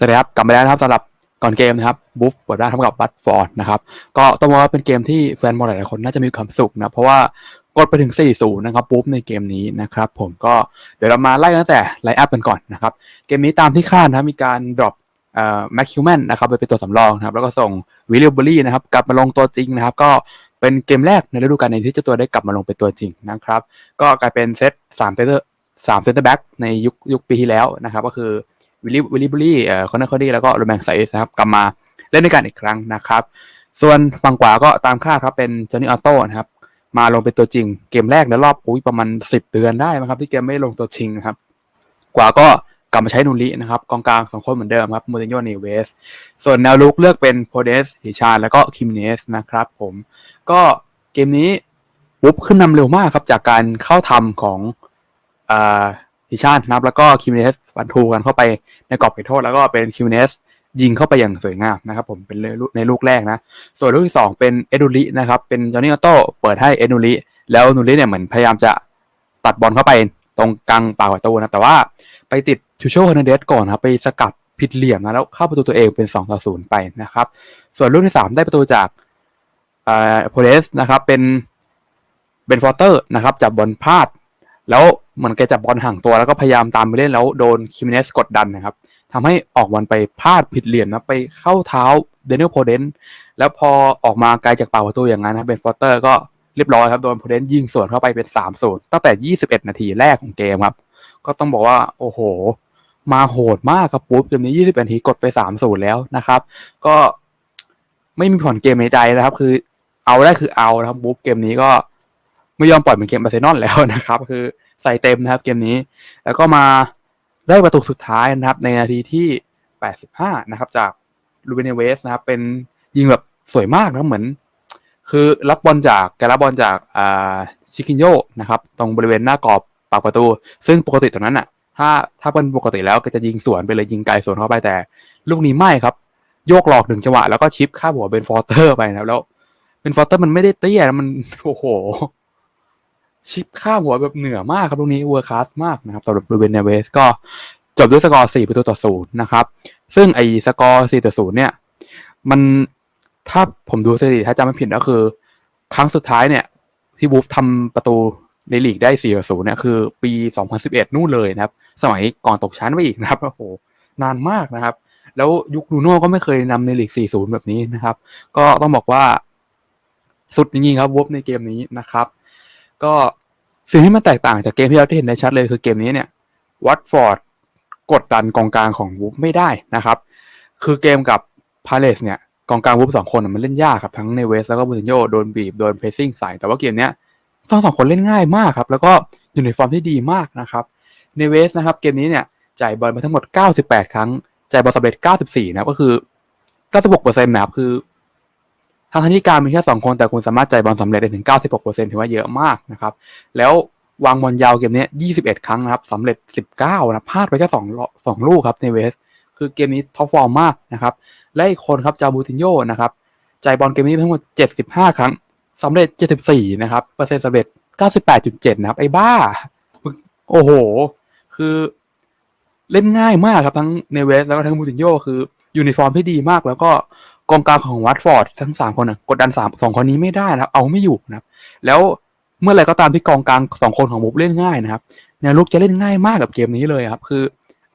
สวัสดีครับกลับมาแล้วนะครับสำหรับก่อนเกมนะครับบุ๊ฟเปิดบ้านทำกับวัตฟอร์ดนะครับก็ต้องบอกว่าเป็นเกมที่แฟนบอลหลายๆคนน่าจะมีความสุขนะเพราะว่ากดไปถึง 4-0 นะครับบุ๊ฟในเกมนี้นะครับผมก็เดี๋ยวเรามาไล่ตั้งแต่ไลน์อัพกันก่อนนะครับเกมนี้ตามที่คาดนะมีการดรอปเอ่อแม็กคิวแมนนะครับไปเป็นตัวสำรองนะครับแล้วก็ส่งวิลเลียมเบอรี่นะครับกลับมาลงตัวจริงนะครับก็เป็นเกมแรกในฤดูกาลนี้ที่เจ้าตัวได้กลับมาลงเป็นตัวจริงนะครับก็กลายเป็นเซตสามเซนเตอร์สามเซนเตอร์แบ็กในยุคยุคปีที่แล้วนะครับก็คือ วิลลี่วิลลี่บุลี่เอ่อคอนเนอร์คอดี้แล้วก็โรแมนไซส์นะครับกลับมาเล่นด้วยกันอีกครั้งนะครับ ส่วนฝั่งขวาก็ตามคาดครับเป็นจอห์นนี่ออโต้นะครับมาลงเป็นตัวจริง เกมแรกในรอบอุ้ยประมาณสิบเดือนได้นะครับ ที่เกมไม่ลงตัวจริงนะครับขวาก็กลับมาใช้นูรินะครับกองกลางสองคนเหมือนเดิมครับมูตินโญ่เนเวส ส่วนแนวลุกเลือกเป็นโพเดสฮิชาแล้วก็คิมเนสนะครับ ผมก็เกมนี้วุบขึ้นนำเร็วมากครับจากการเข้าทำของอ่า ฮิชาตินะครับแล้วก็คิมเนสฟันทูกันเข้าไปในกรอบเขตโทษแล้วก็เป็นคิมเนสยิงเข้าไปอย่างสวยงามนะครับผมเป็นในลูกแรกนะ ส่วนลูกที่สองเป็นเอดูรินะครับเป็นจอห์นนี่ออโต้เปิดให้เอดูริแล้วนูริเนี่ยเหมือนพยายามจะตัดบอลเข้าไปตรงกลางปากประตูนะแต่ว่าไปติดชูโชฮาร์นเดสก่อนครับไปสกัดผิดเหลี่ยมนะแล้วเข้าประตูตัวเองเป็น2ต่อ0ไปนะครับ ส่วนลูกที่สามได้ประตูจากอ่าโพเลสนะครับเป็นเบนฟอร์เตอร์นะครับจับบอลพลาด แล้ว เหมือนแกจับบอลห่างตัวแล้วก็พยายามตามไปเล่นแล้วโดนคิมเนสกดดันนะครับทำให้ออกบอลไปพลาดผิดเหลี่ยมนะไปเข้าเท้าเดนิลโพเดนแล้วพอออกมาไกลจากเปาประตูอย่างนั้นนะเบนฟอร์เตอร์ก็เรียบร้อยครับโดนโพเดนยิงสวนเข้าไปเป็น3ามศูนย์ตั้งแต่21นาทีแรกของเกมครับ ก็ต้องบอกว่า โอ้โห มาโหดมากครับปุ๊บเกมนี้20นาทีกดไป3ศูนย์แล้วนะครับ ก็ไม่มีผ่อนเกมในใจนะครับ คือเอาได้คือเอานะครับปุ๊บเกมนี้ก็ไม่ยอมปล่อยเหมือนเกมบาร์เซโลนแล้วนะครับ คือ ใส่เต็มนะครับเกมนี้ แล้วก็มาได้ประตูสุดท้ายนะครับ ในนาทีที่ 85 นะครับ จากลูเบเนเวสนะครับ เป็นยิงแบบสวยมากนะเหมือน คือรับบอลจากแกรับบอลจากอ่าชิคินโยนะครับ ตรงบริเวณหน้ากรอบปากประตู ซึ่งปกติตรงนั้นอะ ถ้าถ้าเป็นปกติแล้วก็จะยิงสวนไปเลยยิงไกลสวนเข้าไปแต่ ลูกนี้ไม่ครับ โยกหลอกหนึ่งจังหวะแล้วก็ชิปข้าหัวเบนฟอร์เตอร์ไปนะครับแล้วเบนฟอร์เตอร์มันไม่ได้เตี้ยมันโอ้โห ชิปข้าหัวแบบเหนือมากครับลูกนี้เวอร์คลาสมากนะครับสำหรับรูเบนเนเวสก็จบด้วยสกอร์4ประตูต่อศูนย์นะครับ ซึ่งไอ้สกอร์4ต่อศูนย์เนี่ย มันถ้าผมดูสถิติถ้าจำไม่ผิดก็คือ ครั้งสุดท้ายเนี่ย ที่บูฟทำประตูในลีกได้4ต่อ0เนี่ยคือ ปี2011นู่นเลยนะครับ สมัยก่อนตกชั้นไปอีกนะครับโอ้โหนานมากนะครับ แล้วยุคลูโน่ก็ไม่เคยนำในลีก4-0แบบนี้นะครับ ก็ต้องบอกว่าสุดจริงๆครับวูฟในเกมนี้นะครับ ก็สิ่งที่มันแตกต่างจากเกมที่เราได้เห็นในชัดเลยคือเกมนี้เนี่ยวัตฟอร์ดกดดันกองกลางของวูฟไม่ได้นะครับ คือเกมกับพาเลสเนี่ยกองกลางวูฟสองคนมันเล่นยากครับทั้งในเวสแล้วก็มูตินโญ่โดนบีบโดนเพรสซิ่งใส่แต่ว่าเกมเนี้ยทั้งสองคนเล่นง่ายมากครับ แล้วก็อยู่ในฟอร์มที่ดีมากนะครับในเวสนะครับ เกมนี้เนี่ยจ่ายบอลมาทั้งหมด 98 ครั้งจ่ายบอลสำเร็จ94 นะครับก็คือ 96%นะครับคือ ทางที่การมีแค่2คนแต่คุณสามารถจ่ายบอลสำเร็จได้ถึง 96%ถือว่าเยอะมากนะครับ แล้ววางบอลยาวเกมนี้ 21 ครั้งนะครับสำเร็จ 19 นะพลาดไปแค่2 2ลูกครับในเวส คือเกมนี้ท็อปฟอร์มมากนะครับ และอีกคนครับจาบูตินโยนะครับจ่ายบอลเกมนี้ทั้งหมด 75 ครั้งสำเร็จ 74 นะครับ เปอร์เซ็นต์สำเร็จ 98.7 นะครับ ไอ้บ้า โอ้โห คือเล่นง่ายมากครับทั้งเนเวสแล้วก็ทั้งมูตินโยคือยูนิฟอร์มที่ดีมากแล้วก็ กองกลางของวัตฟอร์ดทั้ง3คนนะกดดัน3 2คนนี้ไม่ได้นะครับ เอาไม่อยู่นะครับ แล้วเมื่อไรก็ตามที่กองกลาง2คนของบุบเล่นง่ายนะครับแนวลุกจะเล่นง่ายมากกับเกมนี้เลยครับ คือ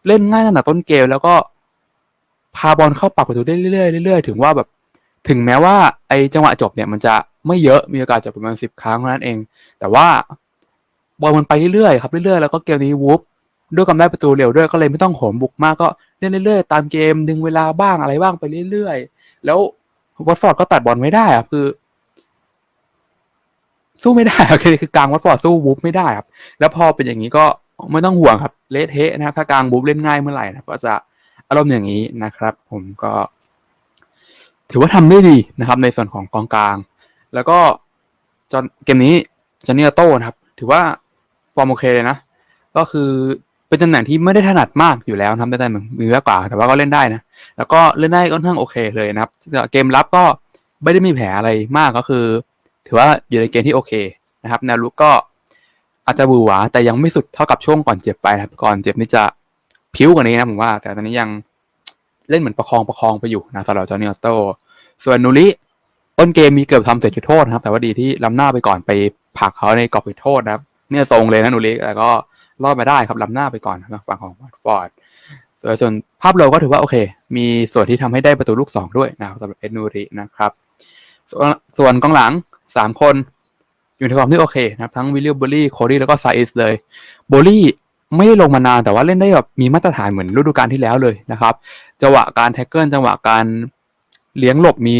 เล่นง่ายตั้งแต่ต้นเกมแล้วก็พาบอลเข้าปากประตูได้เรื่อยๆเรื่อยๆ ถึงว่าแบบ ถึงแม้ว่าไอจังหวะจบเนี่ยมันจะไม่เยอะมีโอกาสจบประมาณสิบครั้งเท่านั้นเอง แต่ว่าบอลมันไปเรื่อยๆครับเรื่อยๆแล้วก็เกมนี้วูฟด้วยกำได้ประตูเร็วด้วยก็เลยไม่ต้องโหมบุกมากก็เล่นเรื่อยๆ ตามเกมดึงเวลาบ้างอะไรบ้างไปเรื่อยๆ แล้ววัตฟอร์ดก็ตัดบอลไม่ได้ครับคือ สู้ไม่ได้ครับคือคือกลางวัตฟอร์ดสู้วูฟไม่ได้ครับ แล้วพอเป็นอย่างนี้ก็ไม่ต้องห่วงครับเละเทะนะครับถ้ากลางวูฟเล่นง่ายเมื่อไหร่นะก็จะอารมณ์อย่างนี้นะครับ ผมก็ ถือว่าทำได้ดีนะครับ ในส่วนของกองกลาง แล้วก็จอนเกมนี้จอนนี่โต้นะครับ ถือว่าฟอร์มโอเคเลยนะ ก็คือ เป็นตำแหน่งที่ไม่ได้ถนัดมากอยู่แล้วนะครับแต่มือมากกว่า แต่ว่าก็เล่นได้นะ แล้วก็เล่นได้ค่อนข้างโอเคเลยนะครับ เกมรับก็ไม่ได้มีแผลอะไรมากก็คือ ถือว่าอยู่ในเกมที่โอเคนะครับแนวลุกก็อาจจะบูหวาแต่ยังไม่สุดเท่ากับช่วงก่อนเจ็บไปนะครับ ก่อนเจ็บนี่จะพิ้วกว่านี้นะผมว่า แต่ตอนนี้ยังเล่นเหมือนประคองประคองไปอยู่นะสำหรับจอห์นนี่ออโต้ส่วนนูริต้นเกมมีเกือบทำเสร็จจุดโทษนะครับ แต่ว่าดีที่ล้ำหน้าไปก่อนไปผลักเขาในกรอบจุดโทษนะครับ เนี่ยทรงเลยนะนูริแต่ก็ รอดมาได้ครับล้ำหน้าไปก่อนฝั่งของวัตฟอร์ดส่วนส่วนภาพรวมก็ถือว่าโอเค มีส่วนที่ทำให้ได้ประตูลูกสองด้วยนะครับสำหรับเอ็ดนูรินะครับ ส่วนส่วนกองหลังสามคนอยู่ในความที่โอเคนะครับ ทั้งวิลเลียมบอรี่โคดี้แล้วก็ไซอิสเลยโบลี่ไม่ได้ลงมานานแต่ว่าเล่นได้แบบมีมาตรฐานเหมือนฤดูกาลที่แล้วเลยนะครับ จังหวะการแท็กเกิลจังหวะการเลี้ยงหลบมี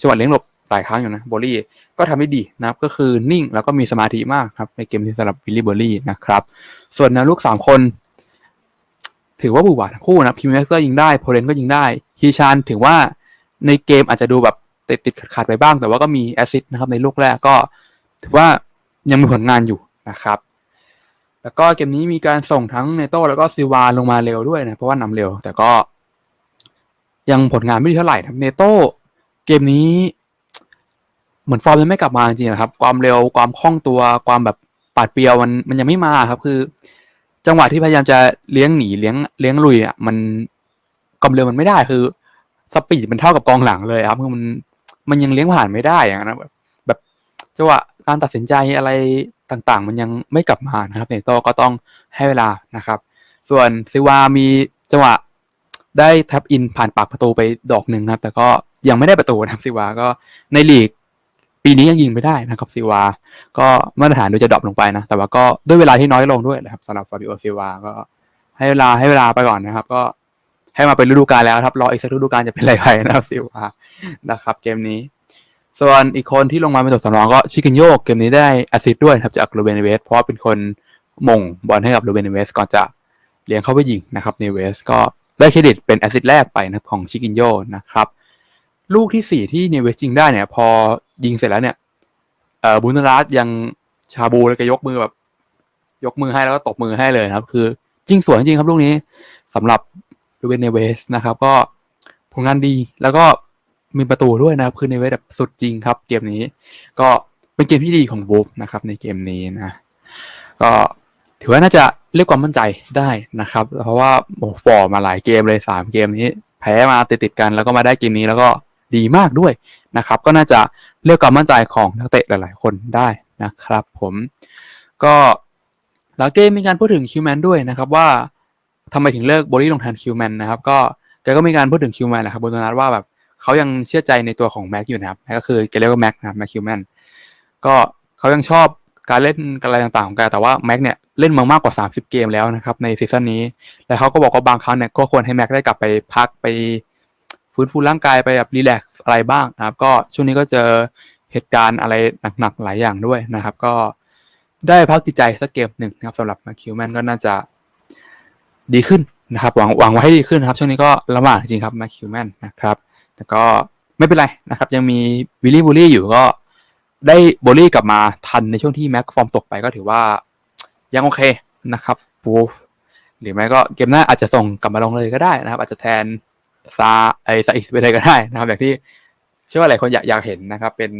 จังหวะเลี้ยงหลบ หลายครั้งอยู่นะโบลี่ก็ทำได้ดีนะครับ ก็คือนิ่งแล้วก็มีสมาธิมากครับในเกมที่สำหรับวิลลี่เบอรี่นะครับ ส่วนแนวลูกสามคน ถือว่าบูหวาทั้งคู่นะพิมเมสก็ยิงได้โพเลนก็ยิงได้ฮีชานถือว่าในเกมอาจจะดูแบบติดติดขัดไปบ้าง แต่ว่าก็มีแอซิสนะครับในลูกแรกก็ ถือว่ายังมีผลงานอยู่นะครับ แล้วก็เกมนี้มีการส่งทั้งเนโต้แล้วก็ซิวาลงมาเร็วด้วยนะเพราะว่านำเร็ว แต่ก็ยังผลงานไม่ดีเท่าไหร่ครับเนโต้เกมนี้ เหมือนฟอร์มยังไม่กลับมาจริงๆนะครับ ความเร็วความคล่องตัวความแบบปาดเปียวมันมันยังไม่มาครับ คือ จังหวะที่พยายามจะเลี้ยงหนีเลี้ยงเลี้ยงลุยอะมันความเร็วมันไม่ได้คือสปีดมันเท่ากับกองหลังเลยครับคือมันมันยังเลี้ยงผ่านไม่ได้อย่างนั้นแบบแบบจังหวะการตัดสินใจอะไรต่างๆ มันยังไม่กลับมานะครับเนโตก็ต้องให้เวลานะครับ ส่วนซิวามีจังหวะได้แท็บอินผ่านปากประตูไปดอกหนึ่งนะครับ แต่ก็ยังไม่ได้ประตูนะครับซิวาก็ในลีก ปีนี้ยังยิงไม่ได้นะครับซิวา ก็มาตรฐานดูจะดรอปลงไปนะ แต่ว่าก็ด้วยเวลาที่น้อยลงด้วยนะครับสำหรับฟาบิโอซิวาก็ให้เวลาให้เวลาไปก่อนนะครับ ก็ให้มาเป็นฤดูกาลแล้วครับ รออีกสักฤดูกาลจะเป็นอะไรไปนะครับซิวานะครับ เกมนี้ ส่วนอีกคนที่ลงมาเป็นตัวสำรองก็ชิคินโยกเกมนี้ได้แอซิสด้วยครับจากลูเบนเวสเพราะว่าเป็นคนมงบอลให้กับลูเบนเวสก่อนจะเลี้ยงเข้าไปยิงนะครับเนเวสก็ได้เครดิตเป็นแอซิสแรกไปนะครับของชิคินโยนะครับลูกที่สี่ที่เนเวสยิงได้เนี่ย พอ ยิงเสร็จแล้วเนี่ยเอ่อบุนรัสยังชาบูเลยก็ยกมือแบบ ยกมือให้แล้วก็ตบมือให้เลยครับ คือจริงสวยจริงครับลูกนี้สำหรับลูเบนเนเวสนะครับ ก็ผลงานดีแล้วก็มีประตูด้วยนะครับ คือเนเวสแบบสุดจริงครับ เกมนี้ ก็เป็นเกมที่ดีของบูฟนะครับ ในเกมนี้นะก็ถือว่าน่าจะเรียกความมั่นใจได้นะครับ เพราะว่าโอ้ฟอร์มาหลายเกมเลยสามเกมนี้ แพ้มาติดติดกันแล้วก็มาได้เกมนี้แล้วก็ ดีมากด้วยนะครับ ก็น่าจะเรียกความมั่นใจของนักเตะหลาย ๆ คนได้นะครับ ผมก็หลังเกมมีการพูดถึงคิวแมนด้วยนะครับว่าทำไมถึงเลิกโบลี่ลงแทนคิวแมนนะครับ ก็แกก็มีการพูดถึงคิวแมนแหละครับบนนัดว่าแบบเขายังเชื่อใจในตัวของแม็กอยู่นะครับกก็คือแกเรียกว่าแม็กนะครับแม็กคิวแมนก็เขายังชอบการเล่นอะไรต่างๆของแกแต่ว่าแม็กเนี่ยเล่นมามากกว่า 30 เกมแล้วนะครับในซีซั่นนี้ แล้วเขาก็บอกว่าบางครั้งเนี่ยก็ควรให้แม็กได้กลับไปพักไป ฟื้นฟูร่างกายไปแบบรีแลกซ์อะไรบ้างนะครับ ก็ช่วงนี้ก็เจอเหตุการณ์อะไรหนักๆหลายอย่างด้วยนะครับ ก็ได้พักจิตใจสักเกมหนึ่งนะครับสำหรับมาคิวแมนก็น่าจะดีขึ้นนะครับ หวังหวังไว้ให้ดีขึ้นนะครับ ช่วงนี้ก็ลำบากจริงครับมาคิวแมนนะครับ แต่ก็ไม่เป็นไรนะครับ ยังมีวิลลี่บูลลี่อยู่ก็ได้โบลลี่กลับมาทันในช่วงที่แม็กฟอร์มตกไปก็ถือว่ายังโอเคนะครับฟูฟหรือไม่ก็เกมหน้าอาจจะส่งกลับมาลงเลยก็ได้นะครับ อาจจะแทน ซาไอซาอิกไปเลยก็ได้นะครับ อย่างที่เชื่อว่าหลายคนอยากอยากเห็นนะครับ เป็น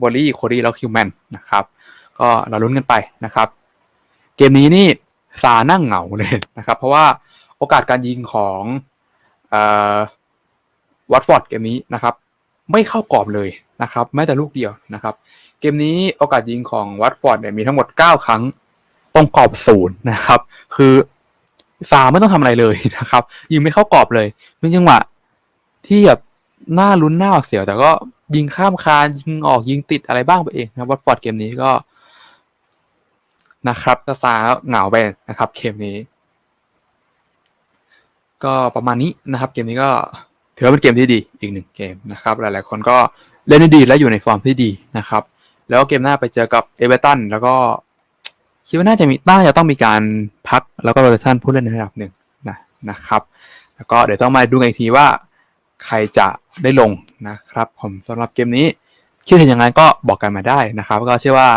บอลลี่โคดีแล้วคิวแมนนะครับ ก็เราลุ้นกันไปนะครับ เกมนี้นี่ซานั่งเหงาเลยนะครับ เพราะว่าโอกาสการยิงของวัตฟอร์ดเกมนี้นะครับ ไม่เข้ากรอบเลยนะครับแม้แต่ลูกเดียวนะครับ เกมนี้โอกาสยิงของวัตฟอร์ดเนี่ยมีทั้งหมด 9 ครั้งตรงกรอบศูนย์นะครับ คือ ซาไม่ต้องทำอะไรเลยนะครับ ยิงไม่เข้ากรอบเลยเป็นจังหวะที่แบบหน่าลุ้นหน่าหวาดเสียวแต่ก็ยิงข้ามคานยิงออกยิงติดอะไรบ้างไปเองนะวัตฟอร์ดเกมนี้ก็ นะครับก็ซาเหงาไปนะครับเกมนี้ ก็ประมาณนี้นะครับ เกมนี้ก็ถือว่าเป็นเกมที่ดีอีกหนึ่งเกมนะครับ หลายๆคนก็เล่นได้ดีและอยู่ในฟอร์มที่ดีนะครับ แล้วเกมหน้าไปเจอกับเอเวอร์ตันแล้วก็ คิดว่าน่าจะมีน่าจะต้องมีการพักแล้วก็โรเตชันผู้เล่นในระดับหนึ่งนะนะครับ แล้วก็เดี๋ยวต้องมาดูกันอีกทีว่า ใครจะได้ลงนะครับ ผมสำหรับเกมนี้คิดเห็นยังไงก็บอกกันมาได้นะครับ ก็เชื่อว่า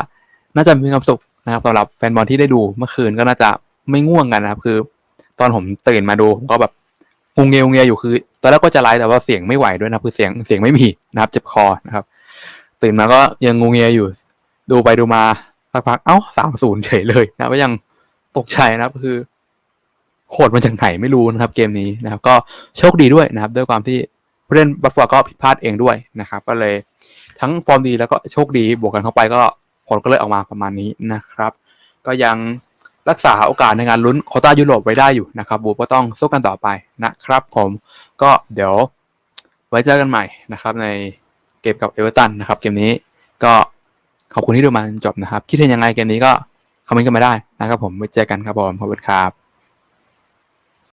น่าจะมีความสุขนะครับสำหรับแฟนบอลที่ได้ดูเมื่อคืนก็น่าจะไม่ง่วงกันนะครับ คือ ตอนผมตื่นมาดูผมก็แบบงงเงียงเงียอยู่คือตอนแรกก็จะไลฟ์แต่ว่าเสียงไม่ไหวด้วยนะคือเสียงเสียงไม่มีนะครับ เจ็บคอนะครับ ตื่นมาก็ยังงงเงียอยู่ ดูไปดูมา สักพักเอ้าสามศูนย์เฉยเลยนะก็ยังตกใจนะครับคือโหดมาจากไหนไม่รู้นะครับเกมนี้นะครับ ก็โชคดีด้วยนะครับ ด้วยความที่ผู้เล่นบัฟฟาก็ผิดพลาดเองด้วยนะครับ ก็เลยทั้งฟอร์มดีแล้วก็โชคดีบวกกันเข้าไปก็ผลก็เลยออกมาประมาณนี้นะครับ ก็ยังรักษาโอกาสในการลุ้นโคต้ายุโรปไว้ได้อยู่นะครับ บูก็ต้องสู้กันต่อไปนะครับ ผมก็เดี๋ยวไว้เจอกันใหม่นะครับ ในเกมกับเอเวอร์ตันนะครับ เกมนี้ก็ ขอบคุณที่ดูมาจนจบนะครับ คิดเห็นยังไงเกมนี้ก็คอมเมนต์กันมาได้นะครับผมไว้เจอกันครับผมขอบคุณครับ